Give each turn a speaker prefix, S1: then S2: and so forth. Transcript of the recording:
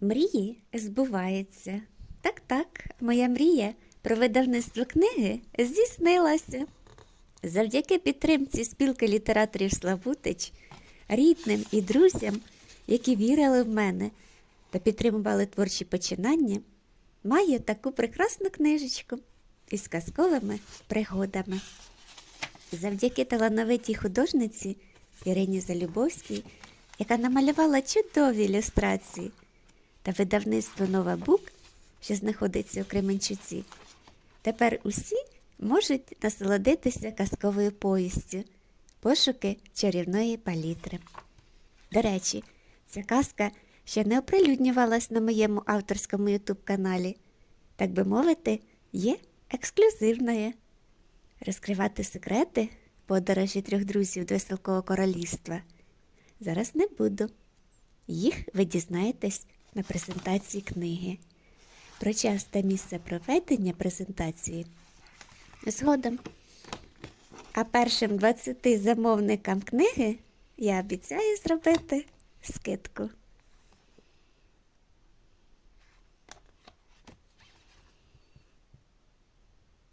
S1: Мрії збуваються. Так, так, моя мрія про видавництво книги здійснилася. Завдяки підтримці спілки літераторів Славутич, рідним і друзям, які вірили в мене та підтримували творчі починання, маю таку прекрасну книжечку із казковими пригодами. Завдяки талановитій художниці Ірині Залюбовській, яка намалювала чудові ілюстрації, та видавництво Нова Бук, що знаходиться у Кременчуці, тепер усі можуть насолодитися казковою повістю пошуки чарівної палітри. До речі, ця казка ще не оприлюднювалась на моєму авторському ютуб каналі, так би мовити, є ексклюзивною. Розкривати секрети подорожі трьох друзів до веселкового королівства зараз не буду. Їх ви дізнаєтесь на презентації книги. Про час та місце проведення презентації згодом. А першим 20 замовникам книги я обіцяю зробити скидку.